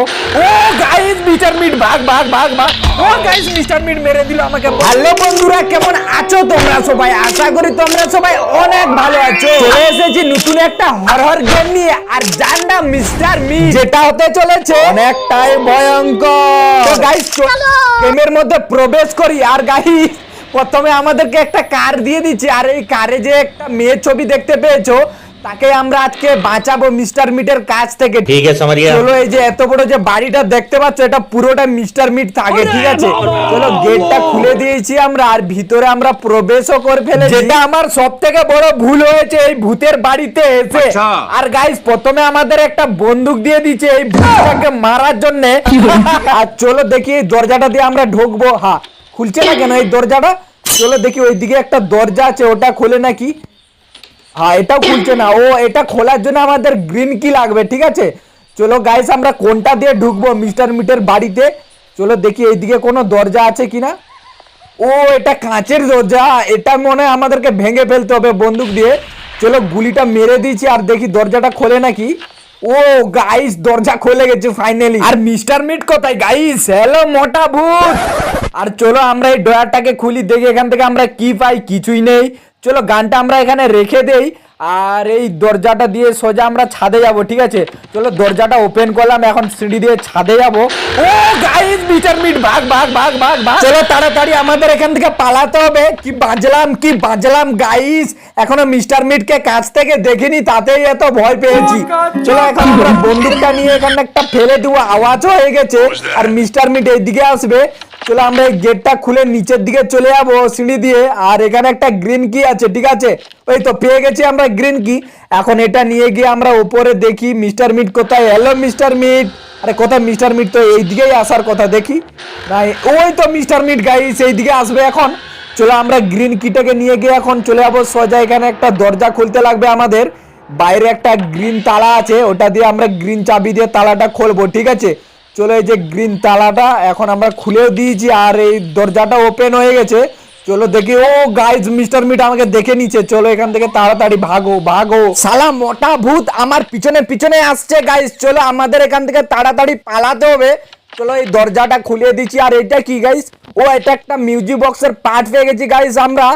ও guys mister meet ভাগ ভাগ ভাগ ভাগ। ও গাইস মিস্টার মিট মেরে দিল আমাকে। হ্যালো বন্ধুরা কেমন আছো তোমরা সবাই? আশা করি তোমরা সবাই অনেক ভালো আছো। চলে এসেছি নতুন একটা হরহর গেম নিয়ে আর যার মিস্টার মিট। যেটা হতে চলেছে অনেকটাই ভয়ঙ্কর। তো গাইস গেমের মধ্যে প্রবেশ করি আর গাইস প্রথমে আমাদেরকে একটা কার দিয়ে দিচ্ছে। আর এই কারে যে একটা মেয়ের ছবি দেখতে পেয়েছ তাকে আমরা আজকে বাঁচাবো মিস্টার মিটের কাছ থেকে। ঠিক আছে মারিয়া। চলো এই যে এত বড় যে বাড়িটা দেখতে পাচ্ছ এটা পুরোটা মিস্টার মিট থাকে ঠিক আছে? চলো গেটটা খুলে দিয়েছি আমরা আর ভিতরে আমরা প্রবেশও করে ফেলেছি। যেটা আমার সবথেকে বড় ভুল হয়েছে এই ভূতের বাড়িতে এসে। আচ্ছা। আর গাইস প্রথমে আমাদের একটা বন্দুক দিয়ে দিয়েছে এই ভূতটাকে মারার জন্য। আর চলো দেখি এই দরজাটা দিয়ে আমরা ঢুকবো। হ্যাঁ খুলছে না কেন এই দরজাটা? চলো দেখি ওইদিকে একটা দরজা আছে ওটা খোলে নাকি। হ্যাঁ এটাও খুলছে না। ও, এটা খোলার জন্য আমাদের গ্রিন কি লাগবে, ঠিক আছে? চলো গাইস আমরা কোনটা দিয়ে ঢুকবো মিস্টার মিটের বাড়িতে? চলো দেখি এইদিকে কোনো দরজা আছে কিনা? ও, এটা কাঁচের দরজা। এটা মনে হয় আমাদেরকে ভেঙে ফেলতে হবে বন্দুক দিয়ে। চলো গুলিটা মেরে দিয়েছি আর দেখি দরজাটা খোলে নাকি। ও গাইস দরজা খুলে গেছে ফাইনালি আর মিস্টার মিট কোথায় গাইস হ্যালো মোটা ভূত! আর চলো আমরা এই ডয়ারটাকে খুলি, দেখি এখান থেকে আমরা কি পাই, কিছুই নেই। চলো গানটা আমরা এখানে রেখে দেই আর এই দরজাটা দিয়ে সোজা আমরা ছাদে যাব ঠিক আছে? চলো দরজাটা ওপেন করলাম এখন সিঁড়ি দিয়ে ছাদে যাব। ও গাইস মিটার মিট ভাগ ভাগ ভাগ ভাগ ভাগ। চলো তাড়াতাড়ি আমাদের এখান থেকে পালাতে হবে। কি বাজলাম কি বাজলাম গাইস এখনও মিস্টার মিটকে কাছ থেকে দেখিনি তাতেই এত ভয় পেয়েছি। চলো এখন আমরা বন্দুকটা নিয়ে এখানে একটা ফেলে দেবো আওয়াজও হয়ে গেছে। আর মিস্টার মিট এইদিকে আসবে। চলো আমরা এই গেটটা খুলে নিচের দিকে চলে যাব সিঁড়ি দিয়ে। আর এখানে একটা গ্রিন কি আছে, ঠিক আছে? ওই তো পেয়ে গেছি আমরা গ্রিন কি এখন এটা নিয়ে গিয়ে আমরা উপরে দেখি মিস্টার মিট কোথায়। হ্যালো মিস্টার মিট আরে কোথায় মিস্টার মিট তো এই দিকেই আসার কথা, দেখি। না ওই তো মিস্টার মিট গাইস সেই দিকে আসবে এখন। চলো আমরা গ্রিন কিটাকে নিয়ে গিয়ে এখন চলে যাব। সোজা এখানে একটা দরজা খুলতে লাগবে আমাদের। বাইরে একটা গ্রিন তালা আছে, ওটা দিয়ে আমরা গ্রিন চাবি দিয়ে তালাটা খুলবো, ঠিক আছে? চলো এই যে গ্রিন তালাটা, এখন আমরা খুলেও দিয়েছি আর এই দরজাটা ওপেন হয়ে গেছে। চলো দেখি, ও গাইজ মিস্টার মিট আমাকে দেখে নিচ্ছে। চলো এখান থেকে তাড়াতাড়ি ভাগো ভাগো। সালা মোটা ভূত, আমার পিছনে পিছনে আসছে গাইজ চলো আমাদের এখান থেকে তাড়াতাড়ি পালাতে হবে। চলো এই দরজাটা খুলে দিচ্ছি। আর এটা কি গাইস ও, এটা একটা মিউজিক বক্সের পার্ট পেয়ে গেছি গাইস আমরা।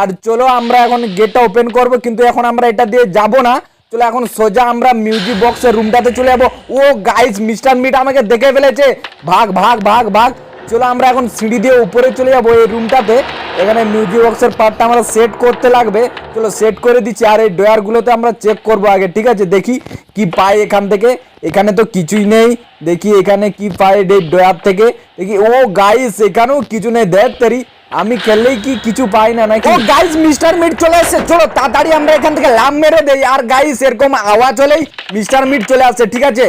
আর চলো আমরা এখন গেটটা ওপেন করব, কিন্তু এখন আমরা এটা দিয়ে যাব না। চলো এখন সোজা আমরা মিউজিক বক্সের রুমটাতে চলে যাব। ও গাইস মিস্টার মিট আমাকে দেখে ফেলেছে। ভাগ ভাগ ভাগ ভাগ। চলো আমরা এখন সিঁড়ি দিয়ে উপরে চলে যাব এই রুমটাতে এখানে মিউজিক বক্সের পার্টটা আমরা সেট করতে লাগবে। চলো সেট করে দিচ্ছি আর এই ডয়ারগুলোতে আমরা চেক করব আগে, ঠিক আছে? দেখি কি পাই এখান থেকে। এখানে তো কিছুই নেই। দেখি এখানে কি পাই এই ডয়ার থেকে। দেখি, ও গাইস এখানেও কিছু নেই। দেখ, তেরি। আমি খেললেই কি কিছু পাই না নাকি? ও গাইস মিস্টার মিট চলে এসেছে চলো তাড়াতাড়ি আমরা এখান থেকে লাভ মেরে দেই। আর গাইস এরকম আওয়াজ হলেই মিস্টার মিট চলে আসছে ঠিক আছে?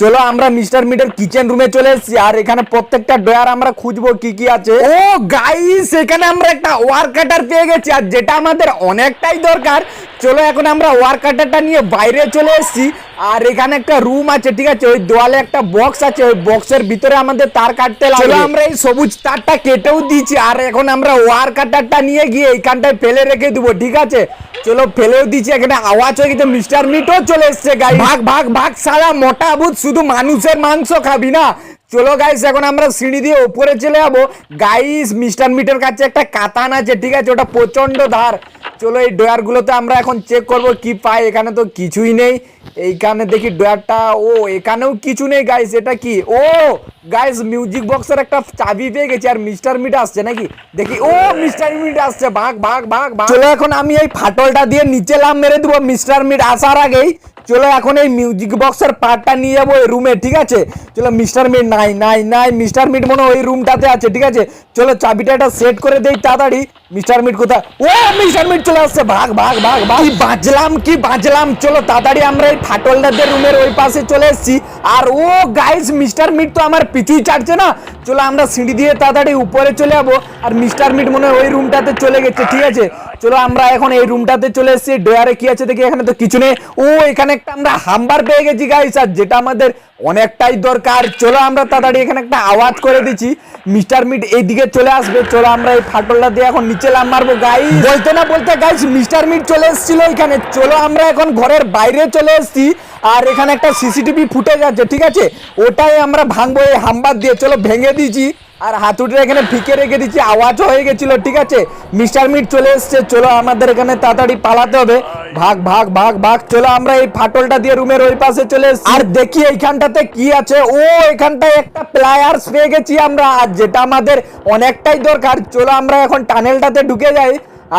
চলো আমরা মিস্টার মিটের কিচেন রুমে চলে এসেছি। আর এখানে প্রত্যেকটা ডয়ার আমরা খুঁজবো কি কি আছে। ও গাইস এখানে আমরা একটা ওয়ার কাটার পেয়ে গেছি। আর যেটা আমাদের অনেকটাই দরকার। চলো এখন আমরা ওয়ার কাটারটা নিয়ে বাইরে চলে এসেছি। আর এখানে একটা রুম আছে ঠিক আছে? ওই দেওয়ালে একটা বক্স আছে ওই বক্সের ভিতরে আমাদের তার কাটতে লাগবে আমরা এই সবুজ তারটা কেটেও দিয়েছি আর এখন আমরা ওয়ার কাটারটা নিয়ে গিয়ে এইখানটায় ফেলে রেখে দেবো ঠিক আছে? চলো ফেলেও দিচ্ছি এখানে আওয়াজ হয়ে গেছে মিস্টার মিটও চলে এসছে গাই ভাগ ভাগ ভাগ সারা মোটা ভূত শুধু মানুষের মাংস খাবি না। চলো গাইস এখন আমরা সিঁড়ি দিয়ে উপরে চলে যাব। গাইস মিস্টার মিটের কাছে একটা কাতান আছে ঠিক আছে? ওটা প্রচণ্ড ধার চলো এই ডয়ারগুলোতে আমরা এখন চেক করব কি পাই, এখানে তো কিছুই নেই। এইখানে দেখি ডয়ারটা ও, এখানেও কিছু নেই গাইস এটা কি? ও গাইস মিউজিক বক্সের একটা চাবি পেয়ে গেছি, আর মিস্টার মিট আসছে নাকি? দেখি, ও মিস্টার মিট আসছে, ভাগ ভাগ ভাগ ভাগ। চলো এখন আমি এই ফাটলটা দিয়ে নিচে লাভ মেরে দেবো মিস্টার মিট আসার আগেই। চলো এখন এই মিউজিক বক্সের পার্টটা নিয়ে যাব এই রুমে ঠিক আছে? চলো মিস্টার মিট নাই নাই নাই মিস্টার মিট মনে ওই রুমটাতে আছে, ঠিক আছে? চলো চাবিটা এটা সেট করে দেই তাড়াতাড়ি। মিস্টার মিট কোথায়? ও মিস্টার মিট চলে আসছে। ভাগ ভাগ ভাগ কি বাজলাম কি বাজলাম? চলো তাড়াতাড়ি আমরা এই ফাটলদারদের রুমের ওই পাশে চলে এসেছি। আর ও গাইস মিস্টার মিট তো আমার পিছুই চাটছে না। চলো আমরা সিঁড়ি দিয়ে তাড়াতাড়ি উপরে চলে যাব। আর মিস্টার মিট মনে ওই রুমটাতে চলে গেছে, ঠিক আছে? চলো আমরা এখন এই রুমটাতে চলে এসেছি। ডয়ারে কি আছে দেখি এখানে তো কিছু নেই। ও, এখানে একটা আমরা হাম্বার পেয়ে গেছি গাইস আর যেটা আমাদের অনেকটাই দরকার। চলো আমরা তাড়াতাড়ি এখানে একটা আওয়াজ করে দিচ্ছি। মিস্টার মিট এই দিকে চলে আসবে। চলো আমরা এই ফাটলটা দিয়ে এখন নিচে লাম মারবো গাই বলতে না বলতে গাইস মিস্টার মিট চলে এসেছিল এখানে। চলো আমরা এখন ঘরের বাইরে চলে এসেছি। আর এখানে একটা সিসিটিভি ফুটেজ আছে, ঠিক আছে? ওটাই আমরা ভাঙবো এই হাম্বার দিয়ে। চলো ভেঙে দিয়েছি। আর হাতুড়িটা এখানে ফিকে রেখে দিচ্ছি, আওয়াজও হয়ে গেছিল, ঠিক আছে? মিস্টার মিট চলে এসছে, চলো আমাদের এখানে তাড়াতাড়ি পালাতে হবে। ভাগ ভাগ ভাগ ভাগ, চলো আমরা এই ফাটলটা দিয়ে রুমের ওই পাশে চলে এসছি। আর দেখি এইখানটাতে কি আছে। ও, এখানটায় একটা প্লায়ার্স পেয়ে গেছি আমরা, আর যেটা আমাদের অনেকটাই দরকার। চলো আমরা এখন টানেলটাতে ঢুকে যাই।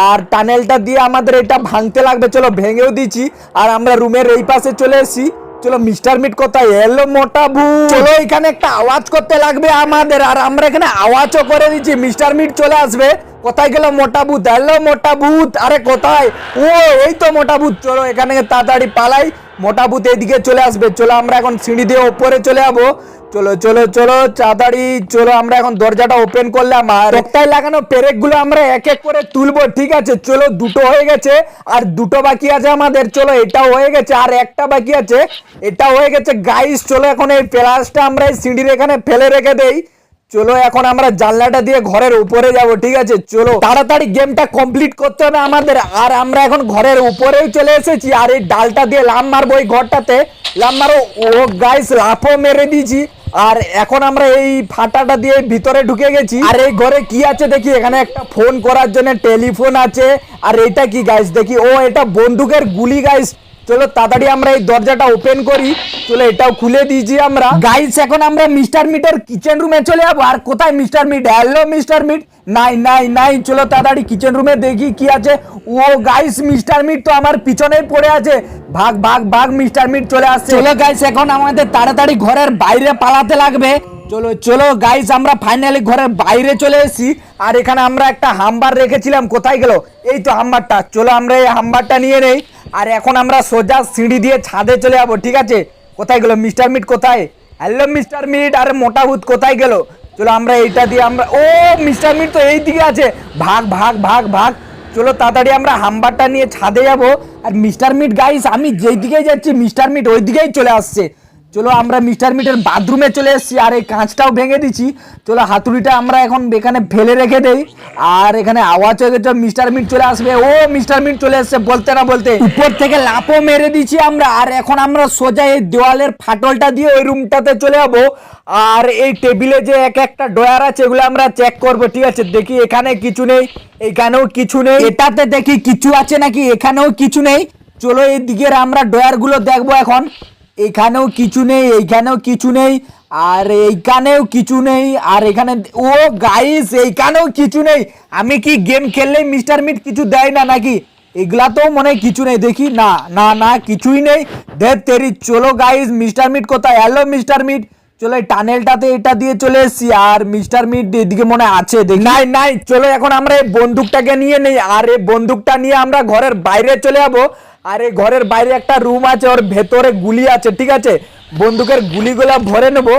আর টানেলটা দিয়ে আমাদের এটা ভাঙতে লাগবে, চলো ভেঙেও দিচ্ছি আর আমরা রুমের এই পাশে চলে এসেছি। চলো মিস্টার মিট কোথায়? এলো মোটা ভূত। চলো এখানে একটা আওয়াজ করতে লাগবে আমাদের, আর আমরা এখানে আওয়াজও করে দিচ্ছি। মিস্টার মিট চলে আসবে। কোথায় গেল মোটা ভূত? এলো মোটা ভূত। আরে কোথায়? ও, এই তো মোটা ভূত। চলো এখানে তাড়াতাড়ি পালাই। মোটা এদিকে চলে আসবে। চলো আমরা এখন সিঁড়ি দিয়ে ওপরে চলে যাব। চলো চলো চলো তাড়াতাড়ি চলো, আমরা এখন দরজাটা ওপেন করলাম। আর তক্তায় লাগানো পেরেকগুলো আমরা এক এক করে তুলবো, ঠিক আছে? চলো, দুটো হয়ে গেছে। আর দুটো বাকি আছে আমাদের। চলো, এটাও হয়ে গেছে। আর একটা বাকি আছে। এটা হয়ে গেছে। গাইস চলো এখন এই প্লাসটা আমরা এই সিঁড়ির এখানে ফেলে রেখে দেই। চলো এখন আমরা জানলাটা দিয়ে ঘরের উপরে যাব, ঠিক আছে? চলো। তাড়াতাড়ি গেমটা কমপ্লিট করতে হবে আমাদের। আর আমরা এখন ঘরের উপরেই চলে এসেছি। আর এই ডালটা দিয়ে লাম মারবো এই ঘরটাতে। লাম মারো। ও গাইস লাফও মেরে দিয়েছি। আর এখন আমরা এই ফাটাটা দিয়ে ভিতরে ঢুকে গেছি। আর এই ঘরে কি আছে দেখি? এখানে একটা ফোন করার জন্য টেলিফোন আছে। আর এটা কি গাইস দেখি। ও, এটা বন্দুকের গুলি গাইস চলো তাড়াতাড়ি আমরা এই দরজাটা ওপেন করি। চলো এটাও খুলে দিয়েছি আমরা। গাইস এখন আমরা মিস্টার মিটের কিচেন রুমে চলে যাব। আর কোথায় mister Meat? Hello mister Meat. নাই নাই নাই। চলো তাড়াতাড়ি কিচেন রুমে দেখি কি আছে। ও গাইস মিস্টার মিট তো আমার পিছনেই পড়ে আছে। ভাগ ভাগ ভাগ, মিস্টার মিট চলে আসছে। চলো গাইস এখন আমাদের তাড়াতাড়ি ঘরের বাইরে পালাতে লাগবে। চলো চলো গাইস আমরা ফাইনালি ঘরের বাইরে চলে এসেছি। আর এখানে আমরা একটা হাম্বার রেখেছিলাম। কোথায় গেল? এই তো হাম্বারটা। চলো, আমরা এই হাম্বারটা নিয়ে নেই। আর এখন আমরা সোজা সিঁড়ি দিয়ে ছাদে চলে যাব, ঠিক আছে? কোথায় গেল? মিস্টার মিট কোথায়? হ্যালো মিস্টার মিট, আরে মোটা ভূত কোথায় গেল? চলো আমরা এইটা দিয়ে আমরা ও, মিস্টার মিট তো এই দিকে আছে। ভাগ ভাগ ভাগ ভাগ। চলো তাড়াতাড়ি আমরা হাম্বারটা নিয়ে ছাদে যাব। আর মিস্টার মিট গাইস আমি যেই দিকেই যাচ্ছি, মিস্টার মিট ওই দিকেই চলে আসছে। চলো আমরা মিস্টার মিটের বাথরুমে চলে এসেছি, আর এই কাঁচটাও ভেঙে দিচ্ছি চলো হাতুড়িটা আমরা এখন এখানে ফেলে রেখে দেই। আর এখানে আওয়াজ হয়ে গেছে, মিস্টার মিট চলে আসবে। ও, মিস্টার মিট চলে এসছে, বলতে না বলতে। উপর থেকে লাপও মেরে দিচ্ছি আমরা, আর এখন আমরা সোজা এই দেওয়ালের ফাটলটা দিয়ে ওই রুমটাতে চলে যাব। আর এই টেবিলে যে এক একটা ডয়ার আছে, এগুলো আমরা চেক করব, ঠিক আছে? দেখি এখানে কিছু নেই, এখানেও কিছু নেই। এটাতে দেখি কিছু আছে নাকি, এখানেও কিছু নেই। চলো এই দিকের আমরা ডয়ারগুলো দেখব এখন। এখানেও কিছু নেই, এইখানেও কিছু নেই, আর এইখানেও কিছু নেই, আর এখানে, ও গাইস এইখানেও কিছু নেই। আমি কি গেম খেললে মিস্টার মিট কিছু দেয় না নাকি? এগুলা তো মনে কিছু নেই, দেখি, না না না, কিছুই নেই। দেখ, তেরি, চলো গাইস মিস্টার মিট কোথায়? হ্যালো মিস্টার মিট চলো এই টানেলটাতে এটা দিয়ে চলে এসেছি, আর মিস্টার মিট এদিকে মনে আছে, দেখি। নাই নাই, চলো এখন আমরা এই বন্দুকটাকে নিয়ে নেই, আর এই বন্দুকটা নিয়ে আমরা ঘরের বাইরে চলে যাব। আর এই ঘরের বাইরে একটা রুম আছে, ওর ভেতরে গুলি আছে, ঠিক আছে? বন্দুকের গুলিগুলা ভরে নেব।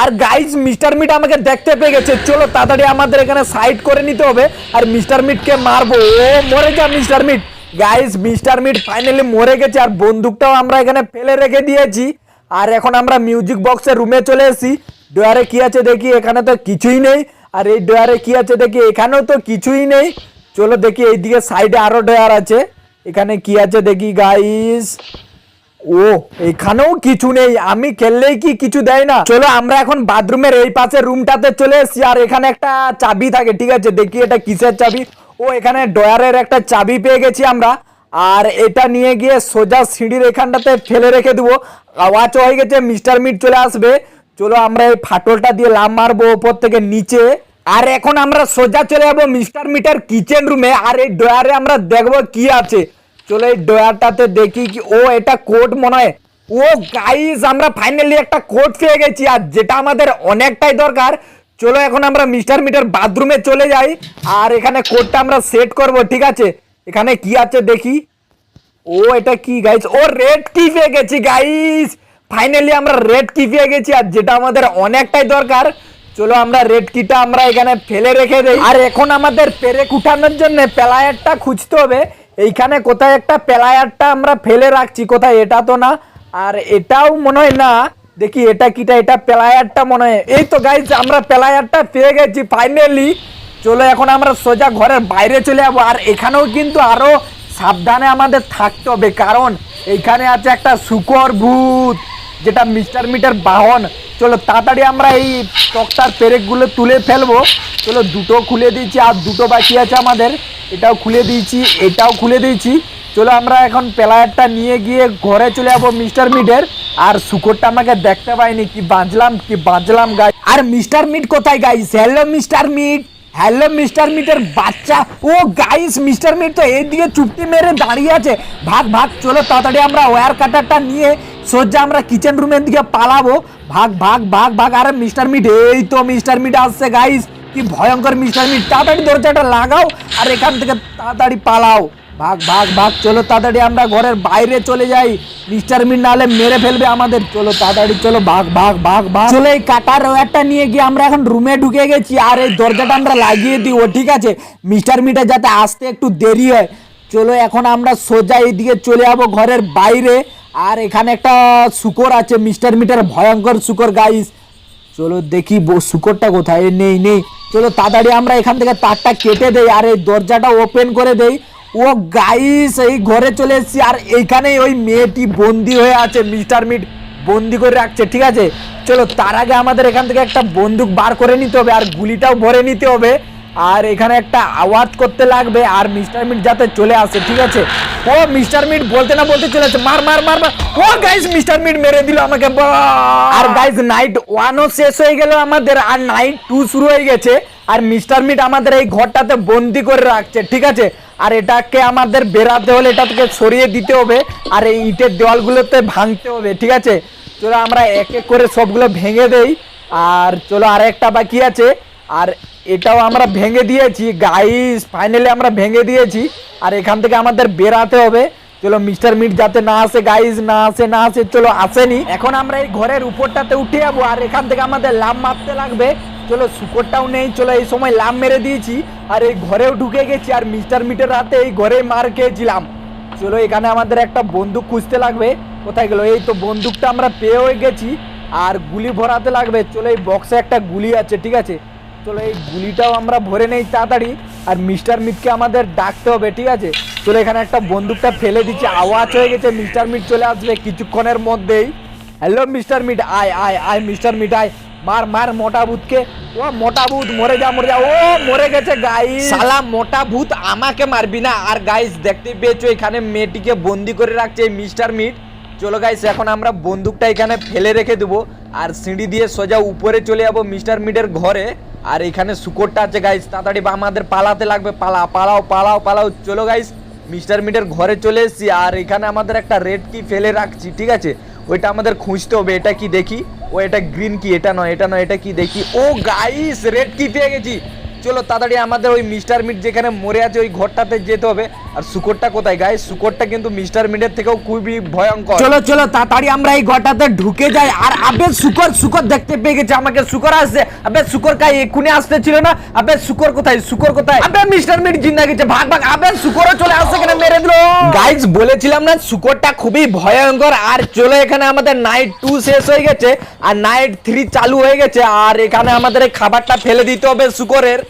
আর গাইজ মিস্টার মিট আমাকে দেখতে পেয়ে গেছে। চলো তাড়াতাড়ি আমাদের এখানে সাইড করে নিতে হবে। আর মিস্টার মিটকে মারবো? ও মরে যা mister Meat guys mister Meat finally মরে গেছে, আর বন্দুকটাও আমরা এখানে ফেলে রেখে দিয়েছি। আর এখন আমরা মিউজিক বক্সের রুমে চলে এসেছি। ডোয়ারে কি আছে দেখি, এখানে তো কিছুই নেই। আর এই ডোয়ারে কি আছে দেখি, এখানেও তো কিছুই নেই। চলো দেখি, এইদিকে সাইডে আরও ডোয়ার আছে। এখানে কি আছে দেখি গাইস ও, এখানেও কিছু নেই। আমি খেললেই কি কিছু দেয় না? চলো, আমরা এখন বাথরুমের এই পাশে রুমটাতে চলে এসেছি। আর এখানে একটা চাবি থাকে, ঠিক আছে? দেখি এটা কিসের চাবি? ও, এখানে ডয়ারের একটা চাবি পেয়ে গেছি আমরা। আর এটা নিয়ে গিয়ে সোজা সিঁড়ির এখানটাতে ফেলে রেখে দেবো। আওয়াজ হয়ে গেছে, মিস্টার মিট চলে আসবে। চলো, আমরা এই ফাটলটা দিয়ে লাম মারবো ওপর থেকে নিচে। আর এখন আমরা সোজা চলে যাব মিস্টার মিটার কিচেন রুমে, আর এই ডয়ারে আমরা দেখব কি আছে। চলো এই ডয়ারটাতে দেখি কি, ও এটা কোড মনে হয়। ও গাইস আমরা ফাইনালি একটা কোড পেয়ে গেছি, আর যেটা আমাদের অনেকটাই দরকার। চলো এখন আমরা মিস্টার মিটার বাথরুমে চলে যাই, আর এখানে কোটটা আমরা সেট করব, ঠিক আছে? এখানে কি আছে দেখি। ও, এটা কি গাইস ও রেড কি পেয়ে গেছি গাইস ফাইনালি আমরা রেড কি পেয়ে গেছি, আর যেটা আমাদের অনেকটাই দরকার। চলো আমরা রেড কিটা আমরা এখানে ফেলে রেখে দেই। আর এখন আমাদের পেরেক উঠানোর জন্য প্লায়ারটা খুঁজতে হবে। এইখানে কোথায় একটা প্লায়ারটা আমরা ফেলে রাখছি, কোথায় এটা তো না। আর এটাও মনে হয় না। দেখি এটা কিটা, এটা প্লায়ারটা মনে হয়। এই তো গাইজ আমরা প্লায়ারটা পেয়ে গেছি ফাইনালি চলো এখন আমরা সোজা ঘরের বাইরে চলে যাব। আর এখানেও কিন্তু আরও সাবধানে আমাদের থাকতে হবে। কারণ এইখানে আছে একটা শুকর ভূত। যেটা মিস্টার মিটার বাহন। চলো তাড়াতাড়ি আমরা এই তক্তার পেরেকগুলো তুলে ফেলব। চলো দুটো খুলে দিয়েছি, আর দুটো বাকি আছে আমাদের। এটাও খুলে দিয়েছি, এটাও খুলে দিয়েছি। চলো আমরা এখন প্লায়ারটা নিয়ে গিয়ে ঘরে চলে যাব মিস্টার মিটের। আর শুকরটা আমাকে দেখতে পাইনি, কি বাঁচলাম কি বাঁচলাম গাই আর মিস্টার মিট কোথায় guys hello mister Meat. Hello mister মিটের বাচ্চা। ও গাইস মিস্টার মিট তো এইদিকে চুপটি মেরে দাঁড়িয়ে আছে। ভাগ ভাগ, চলো তাড়াতাড়ি আমরা ওয়্যার কাটারটা নিয়ে সোজা আমরা কিচেন রুমের দিকে পালাবো। ভাগ ভাগ ভাগ ভাগ। আরে মিস্টার মিট এই তো মিস্টার মিট আসছে গাইস কি ভয়ঙ্কর মিস্টার মিট তাড়াতাড়ি দরজাটা লাগাও আর এখান থেকে তাড়াতাড়ি পালাও। ভাগ ভাগ ভাগ। চলো তাড়াতাড়ি আমরা ঘরের বাইরে চলে যাই। মিস্টার মিট নাহলে মেরে ফেলবে আমাদের। চলো তাড়াতাড়ি, চলো ভাগ ভাগ ভাগ ভাগ। চলো এই কাটার ওয়ারটা নিয়ে গিয়ে আমরা এখন রুমে ঢুকে গেছি। আর এই দরজাটা আমরা লাগিয়ে দিই। ও, ঠিক আছে। মিস্টার মিটে যাতে আসতে একটু দেরি হয়। চলো এখন আমরা সোজা এইদিকে চলে যাব ঘরের বাইরে। আর এখানে একটা শুকর আছে, মিস্টার মিটার, ভয়ঙ্কর শুকর গাইস চলো দেখি শুকরটা কোথায়? নেই নেই। চলো তাড়াতাড়ি আমরা এখান থেকে তারটা কেটে দেই আর এই দরজাটা ওপেন করে দেই। ও গাইস এই ঘরে চলে এসেছি। আর এইখানে ওই মেয়েটি বন্দি হয়ে আছে, মিস্টার মিট বন্দি করে রাখছে, ঠিক আছে? চলো তার আগে আমাদের এখান থেকে একটা বন্দুক বার করে নিতে হবে আর গুলিটাও ভরে নিতে হবে। আর এখানে একটা আওয়াজ করতে লাগবে আর মিস্টার মিট যাতে চলে আসে, ঠিক আছে? ও, মিস্টার মিট বলতে না বলতে চলে আসে। মার মার মার মার। ও গাইস মিস্টার মিট মেরে দিল আমাকে। আর গাইস নাইট ওয়ানও শেষ হয়ে গেল আমাদের, আর নাইট টু শুরু হয়ে গেছে। আর মিস্টার মিট আমাদের এই ঘরটাতে বন্দি করে রাখছে, ঠিক আছে? আর এটাকে আমাদের বেরাতে হলে এটা থেকে সরিয়ে দিতে হবে, আর এই ইটের দেওয়ালগুলোতে ভাঙতে হবে, ঠিক আছে? চলো আমরা এক এক করে সবগুলো ভেঙে দেই। আর চলো আর একটা বাকি আছে। আর এটাও আমরা ভেঙে দিয়েছি গাইস ফাইনালি আমরা ভেঙে দিয়েছি। আর এখান থেকে আমাদের বেরাতে হবে। চলো মিস্টার মিট যাতে না আসে গাইস না আসে না আসে, চলো আসেনি। এখন আমরা এই ঘরের উপরটাতে উঠে যাব, আর এখান থেকে আমাদের লাভ মারতে লাগবে। চলো শুকরটাও নেই, চলো এই সময় লাভ মেরে দিয়েছি। আর এই ঘরেও ঢুকে গেছি, আর মিস্টার মিটের রাতে এই ঘরে মার খেয়েছিলাম। চলো এখানে আমাদের একটা বন্দুক খুঁজতে লাগবে। কোথায় গেলো? এই তো বন্দুকটা আমরা পেয়ে হয়ে গেছি, আর গুলি ভরাতে লাগবে। চলো এই বক্সে একটা গুলি আছে, ঠিক আছে? চলো এই গুলিটাও আমরা ভরে নেই তাড়াতাড়ি। আর মিস্টার মিটকে আমাদের ডাকতে হবে, ঠিক আছে? চলো এখানে একটা বন্দুকটা ফেলে দিচ্ছে। আওয়াজ হয়ে গেছে, মিস্টার মিট চলে আসবে কিছুক্ষণের মধ্যেই। হ্যালো মিস্টার মিট, আয় আয় আয়, মিস্টার মিট, আয়। মার মার, মোটা ভূতকে। ও, মোটা ভূত, মরে যা মরে যা। ও, মরে গেছে গাইস শালা, মোটা ভূত, আমাকে মারবি না। আর গাইস দেখতে পেয়েছ, এখানে মেয়েটিকে বন্দি করে রাখছে এই মিস্টার মিট। চলো গাইস এখন আমরা বন্দুকটা এখানে ফেলে রেখে দেবো। আর সিঁড়ি দিয়ে সোজা উপরে চলে যাব মিস্টার মিটের ঘরে। আর এখানে শুকরটা আছে গাইস তাড়াতাড়ি বা আমাদের পালাতে লাগবে। পালা, পালাও পালাও পালাও। চলো গাইস মিস্টার মিটের ঘরে চলে এসেছি। আর এখানে আমাদের একটা রেড কি ফেলে রাখছি, ঠিক আছে? ওইটা আমাদের খুঁজতে হবে। এটা কি দেখি? ও, এটা গ্রিন কি এটা নয় এটা নয়, এটা কি দেখি? ও গাইস রেড কি পেয়ে গেছি। চলো তাড়াতাড়ি আমাদের ওই মিস্টার মিট যেখানে মরে আছে ওই ঘরটাতে যেতে হবে। আর শুকরটা কোথায় গাইস শুকরটা কিন্তু মিস্টার মিটের থেকেও খুবই ভয়ঙ্কর। চলো চলো তাড়াতাড়ি আমরা এই ঘরটাতে ঢুকে যাই। আর আবে শুকর শুকর দেখতে পেয়ে গেছে আমাকে। শুকর আসছে। আবে শুকর কাই এক্ষুনি আসতে ছিল না? আবে শুকর কোথায়? শুকর কোথায়? আবে মিস্টার মিট জিন্দা গেছে। ভাগ ভাগ। আবে শুকরও চলে আসছে কেন? মেরে দিল। গাইস বলেছিলাম না শুকরটা খুবই ভয়ঙ্কর। আর চলো এখানে আমাদের নাইট টু শেষ হয়ে গেছে। আর নাইট থ্রি চালু হয়ে গেছে। আর এখানে আমাদের খাবারটা ফেলে দিতে হবে শুকরের।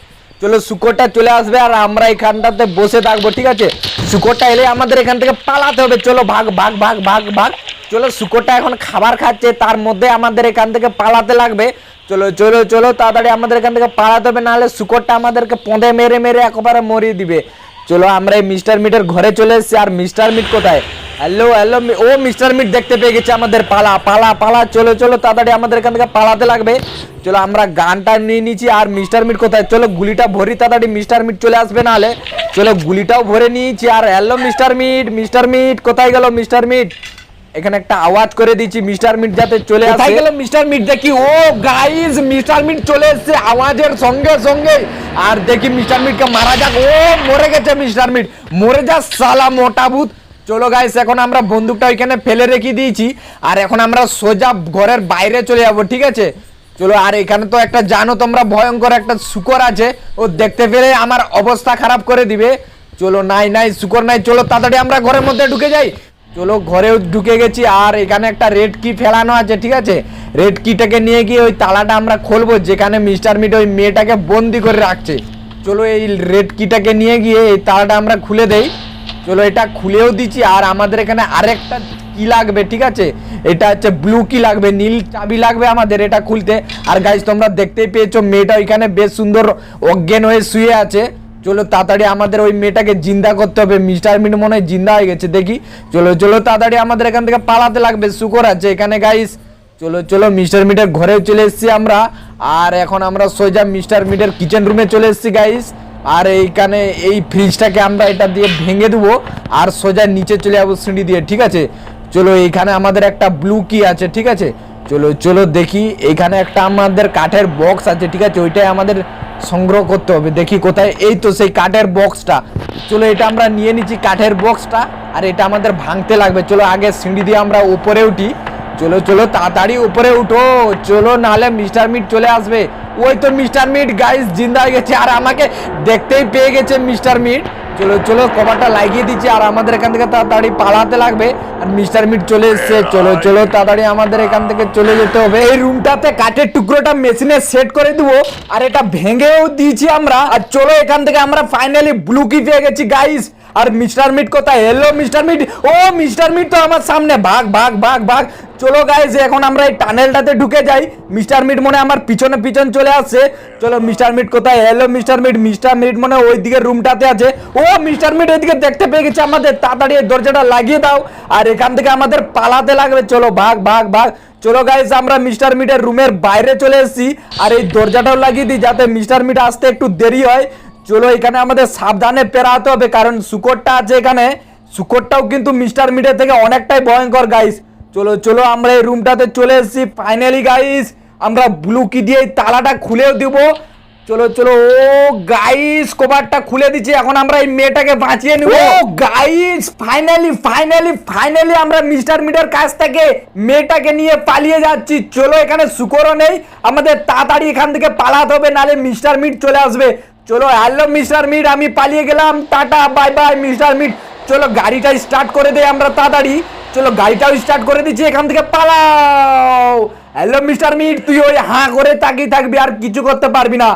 চলো শুকরটা চলে আসবে আর আমরা এখানটাতে বসে থাকব, ঠিক আছে? শুকরটা এলে আমাদের এখান থেকে পালাতে হবে। চলো ভাগ ভাগ ভাগ ভাগ ভাগ। চলো শুকরটা এখন খাবার খাচ্ছে, তার মধ্যে আমাদের এখান থেকে পালাতে লাগবে। চলো চলো চলো, তাড়াতাড়ি আমাদের এখান থেকে পালাতে হবে, নাহলে শুকরটা আমাদেরকে পঁদে মেরে মেরে একেবারে মরিয়ে দিবে। চলো, আমরা এই মিস্টার মিটের ঘরে চলে এসেছি। আর মিস্টার মিট কোথায়? হ্যালো হ্যালো ও মিস্টার মিট দেখতে পেয়ে গেছে আমাদের পালা পালা পালা, চলো চলো, তাড়াতাড়ি আমাদের এখান থেকে পালাতে লাগবে। চলো, আমরা গানটা নিয়ে নিচ্ছি। আর মিস্টার মিট কোথায়? চলো, গুলিটা ভরি, তাড়াতাড়ি মিস্টার মিট চলে আসবে নাহলে। চলো, গুলিটাও ভরে নিয়েছি। আর hello mister Meat mister Meat, কোথায় গেল মিস্টার মিট? এখানে একটা আওয়াজ করে দিচ্ছি, মিস্টার মিট যাতে চলে আসে। গেল মিস্টার মিট? দেখি, ও গাইস মিস্টার মিট চলে এসেছে আওয়াজের সঙ্গে সঙ্গে। আর দেখি মিস্টার মিটকে মারা যাক। ও মরে গেছে মিস্টার মিট। মরে যা সালা মোটা ভূত। চলো গাইস এখন আমরা বন্দুকটা ওইখানে ফেলে রেখে দিয়েছি। আর এখন আমরা সোজা ঘরের বাইরে চলে যাব, ঠিক আছে? চলো, আর এখানে তো একটা জানো তোমরা, ভয়ঙ্কর একটা শুকর আছে। ও দেখতে পেলে আমার অবস্থা খারাপ করে দিবে। চলো, নাই নাই, শুকর নাই। চলো, তাড়াতাড়ি আমরা ঘরের মধ্যে ঢুকে যাই। চলো ঘরেও ঢুকে গেছি, আর এখানে একটা রেড কি ফেলানো আছে, ঠিক আছে? রেড কিটাকে নিয়ে গিয়ে ওই তালাটা আমরা খুলবো, যেখানে মিস্টার মিট ওই মেয়েটাকে বন্দি করে রাখছে। চলো এই রেড কিটাকে নিয়ে গিয়ে এই তালাটা আমরা খুলে দেই। চলো এটা খুলেও দিচ্ছি, আর আমাদের এখানে আরেকটা কি লাগবে, ঠিক আছে? এটা হচ্ছে ব্লু কি লাগবে, নীল চাবি লাগবে আমাদের এটা খুলতে। আর গাইজ তোমরা দেখতেই পেয়েছ, মেয়েটা ওইখানে বেশ সুন্দর অজ্ঞান হয়ে শুয়ে আছে। চলো তাড়াতাড়ি আমাদের ওই মেয়েটাকে জিন্দা করতে হবে। মিস্টার মিট মনে হয় জিন্দা হয়ে গেছে, দেখি। চলো চলো তাড়াতাড়ি আমাদের এখান থেকে পালাতে লাগবে, শুকর আছে এখানে গাইস চলো চলো, মিস্টার মিটের ঘরে চলে এসেছি আমরা। আর এখন আমরা সোজা মিস্টার মিটের কিচেন রুমে চলে এসেছি গাইস আর এইখানে এই ফ্রিজটাকে আমরা এটা দিয়ে ভেঙে দেবো। আর সোজা নিচে চলে যাব সিঁড়ি দিয়ে, ঠিক আছে? চলো, এইখানে আমাদের একটা ব্লু কি আছে, ঠিক আছে? চলো চলো দেখি, এইখানে একটা আমাদের কাঠের বক্স আছে, ঠিক আছে? ওইটাই আমাদের সংগ্রহ করতে হবে। দেখি কোথায়। এই তো সেই কাঠের বক্সটা। চলো, এটা আমরা নিয়ে নিচ্ছি কাঠের বক্সটা। আর এটা আমাদের ভাঙতে লাগবে। চলো, আগে সিঁড়ি দিয়ে আমরা উপরে উঠি। চলো চলো, তাড়াতাড়ি উপরে উঠো। চলো, নাহলে মিস্টার মিট চলে আসবে। ওই তো মিস্টার মিট গাইস জিন্দা গেছে। আর আমাকে দেখতেই পেয়ে গেছে মিস্টার মিট। চলো চলো, কভারটা লাগিয়ে দিচ্ছি, আর আমাদের এখান থেকে তাড়াতাড়ি পালাতে লাগবে। আর মিস্টার মিট চলে এসছে, চলো চলো, তাড়াতাড়ি আমাদের এখান থেকে চলে যেতে হবে। এই রুমটাতে কাঠের টুকরোটা মেশিনে সেট করে দিব, আর এটা ভেঙেও দিয়েছি আমরা। আর চলো, এখান থেকে আমরা ফাইনালি ব্লু কি পেয়ে গেছি গাইস আর মিস্টার মিট কোথায়? Hello mister Meat. ও, মিস্টার মিট তো আমার সামনে। ভাগ ভাগ ভাগ ভাগ। চলো গাইজ এখন আমরা এই টানেলটাতে ঢুকে যাই। মিস্টার মিট মনে আমার পিছনে পিছন চলে আসছে। চলো, মিস্টার মিট কোথায়? Hello mister Meat. Mister Meat মনে ওই দিকে রুমটাতে আছে। ও, মিস্টার মিট ওইদিকে দেখতে পেয়ে গেছে আমাদের। তাড়াতাড়ি এই দরজাটা লাগিয়ে দাও। আর এখান থেকে আমাদের পালাতে লাগবে। চলো, ভাগ ভাগ ভাগ। চলো গাইজ আমরা মিস্টার মিটের রুমের বাইরে চলে এসেছি। আর এই দরজাটাও লাগিয়ে দিই যাতে মিস্টার মিট আসতে একটু দেরি হয়। চলো এখানে আমাদের সাবধানে পেরাতে হবে কারণ শুকরটা আছে এখানে। শুকরটাও কিন্তু মিস্টার মিটের থেকে অনেকটাই ভয়ঙ্কর গাইস চলো চলো আমরা এই রুমটাতে চলে এসেছি। ফাইনালি গাইস আমরা ব্লু কি দিয়ে তালাটা খুলেও দিব। চলো চলো ও গাইস কভারটা খুলে দিচ্ছি। এখন আমরা এই মেয়েটাকে বাঁচিয়ে নিব। ও! গাইস ফাইনালি ফাইনালি ফাইনালি আমরা মিস্টার মিটের কাছ থেকে মেয়েটাকে নিয়ে পালিয়ে যাচ্ছি। চলো এখানে শুকরও নেই। আমাদের তাড়াতাড়ি এখান থেকে পালাতে হবে নালে মিস্টার মিট চলে আসবে। চলো হ্যালো মিস্টার মিট আমি পালিয়ে গেলাম। Tata bye bye mister Meat চলো, গাড়িটা স্টার্ট করে দেয় আমরা তাড়াতাড়ি। চলো, গাড়িটাও স্টার্ট করে দিচ্ছি, এখান থেকে পালাও। হ্যালো মিস্টার মিট তুই ওই হাঁ করে তাকিয়ে থাকবি, আর কিছু করতে পারবি না।